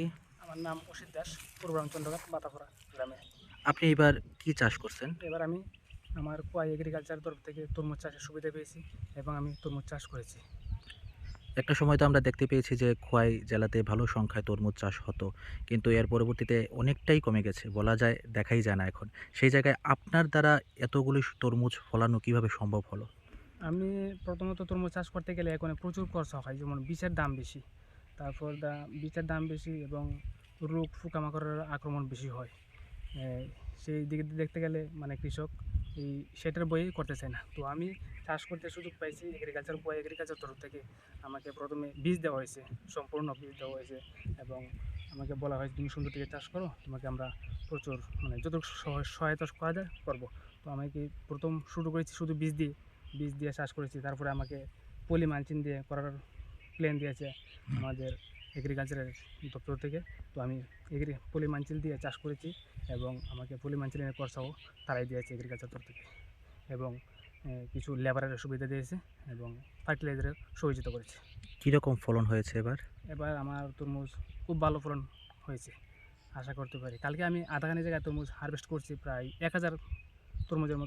কি? আমার নাম অসিত দাস পূর্ব চন্দ্রঘাট বাতাপড়া গ্রামে। আপনি এবার কি চাষ করছেন? এবার আমি আমার কোয়াই এগ্রিকালচার তরফ থেকে তরমুজ চাষের সুবিধা পেয়েছি এবং আমি তরমুজ চাষ করেছি। একটা সময় তো আমরা দেখতে পেয়েছি যে খোয়াই জেলাতে ভালো সংখ্যায় তরমুজ চাষ হতো কিন্তু এর পরবর্তীতে অনেকটাই কমে গেছে বলা যায় দেখাই যায় না এখন। সেই জায়গায় আপনার দ্বারা এতগুলি তরমুজ ফলানো কীভাবে সম্ভব হলো? আমি প্রথমত তরমুজ চাষ করতে গেলে এখন প্রচুর খরচা হয় যেমন বীজের দাম বেশি। তারপর দা বীজের দাম বেশি এবং রোগ পোকামাকড়ের আক্রমণ বেশি হয়। সেই দিকে দেখতে গেলে মানে কৃষক এই সেটার বইই করতে চায় না। তো আমি চাষ করতে সুযোগ পাইছি এগ্রিকালচার বই এগ্রিকালচার তরফ থেকে। আমাকে প্রথমে বীজ দেওয়া হয়েছে, সম্পূর্ণ বীজ দেওয়া হয়েছে এবং আমাকে বলা হয়েছে, তুমি সুন্দর থেকে চাষ করো, তোমাকে আমরা প্রচুর মানে সহায়- সহায়তা করা যায় করব। তো আমাকে প্রথম শুরু করেছি শুধু বীজ দিয়ে বীজ দিয়ে চাষ করেছি। তারপরে আমাকে পলি মালচিন দিয়ে করার প্ল্যান দিয়েছে আমাদের এগ্রিকালচারের দপ্তর থেকে। তো আমি এগ্রি পলি মালচিন দিয়ে চাষ করেছি এবং আমাকে পলি মালচিনের খরচাও তারাই দিয়েছে এগ্রিকালচার তরফ থেকে। এবং কিছু লেবারের সুবিধা দিয়েছে এবং ফার্টিলাইজারের সহযোগিতা করেছে। কীরকম ফলন হয়েছে এবার? এবার আমার তরমুজ খুব ভালো ফলন হয়েছে আশা করতে পারি। কালকে আমি আধা খানি জায়গায় তরমুজ হারভেস্ট করছি প্রায় এক হাজার তরমুজের মতো